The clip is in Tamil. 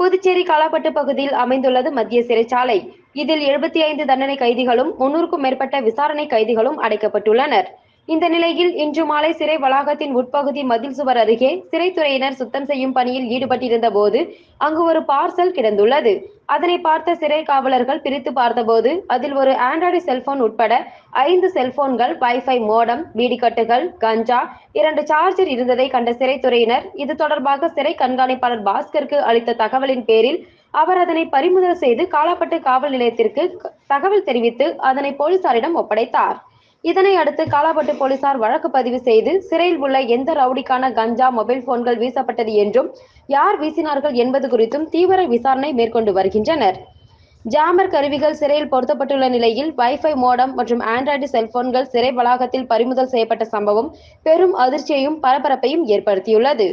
புதுச்சேரி காலாப்பட்டு பகுதியில் அமைந்துள்ளது மத்திய சிறைச்சாலை. இதில் எழுபத்தி ஐந்து தண்டனை கைதிகளும் முன்னூறுக்கும் மேற்பட்ட விசாரணை கைதிகளும் அடைக்கப்பட்டுள்ளனர். இந்த நிலையில் இன்று மாலை சிறை வளாகத்தின் உட்பகுதி மதில் சுவர் அருகே சிறைத்துறையினர் சுத்தம் செய்யும் பணியில் ஈடுபட்டிருந்த போது அங்கு ஒரு பார்சல் கிடந்துள்ளது. அதனை பார்த்த சிறை காவலர்கள் பிரித்து பார்த்தபோது அதில் ஒரு ஆண்ட்ராய்டு செல்போன் உட்பட ஐந்து செல்போன்கள் வைஃபை மோடம் வீடிக்கட்டுகள் கஞ்சா இரண்டு சார்ஜர் இருந்ததை கண்ட சிறைத்துறையினர் இது தொடர்பாக சிறை கண்காணிப்பாளர் பாஸ்கருக்கு அளித்த தகவலின் பேரில் அவர் அதனை பறிமுதல் செய்து காலாப்பட்டு காவல் நிலையத்திற்கு தகவல் தெரிவித்து அதனை போலீசாரிடம் ஒப்படைத்தார். இதனை அடுத்து காலாப்பட்டு போலீசார் வழக்கு பதிவு செய்து சிறையில் உள்ள எந்த ரவுடிக்கான கஞ்சா மொபைல் போன்கள் வீசப்பட்டது என்றும் யார் வீசினார்கள் என்பது குறித்தும் தீவிர விசாரணை மேற்கொண்டு வருகின்றனர். ஜாமர் கருவிகள் சிறையில் பொருத்தப்பட்டுள்ள நிலையில் வைஃபை மோடம் மற்றும் ஆண்ட்ராய்டு செல்போன்கள் சிறை வளாகத்தில் பறிமுதல் செய்யப்பட்ட சம்பவம் பெரும் அதிர்ச்சியையும் பரபரப்பையும் ஏற்படுத்தியுள்ளது.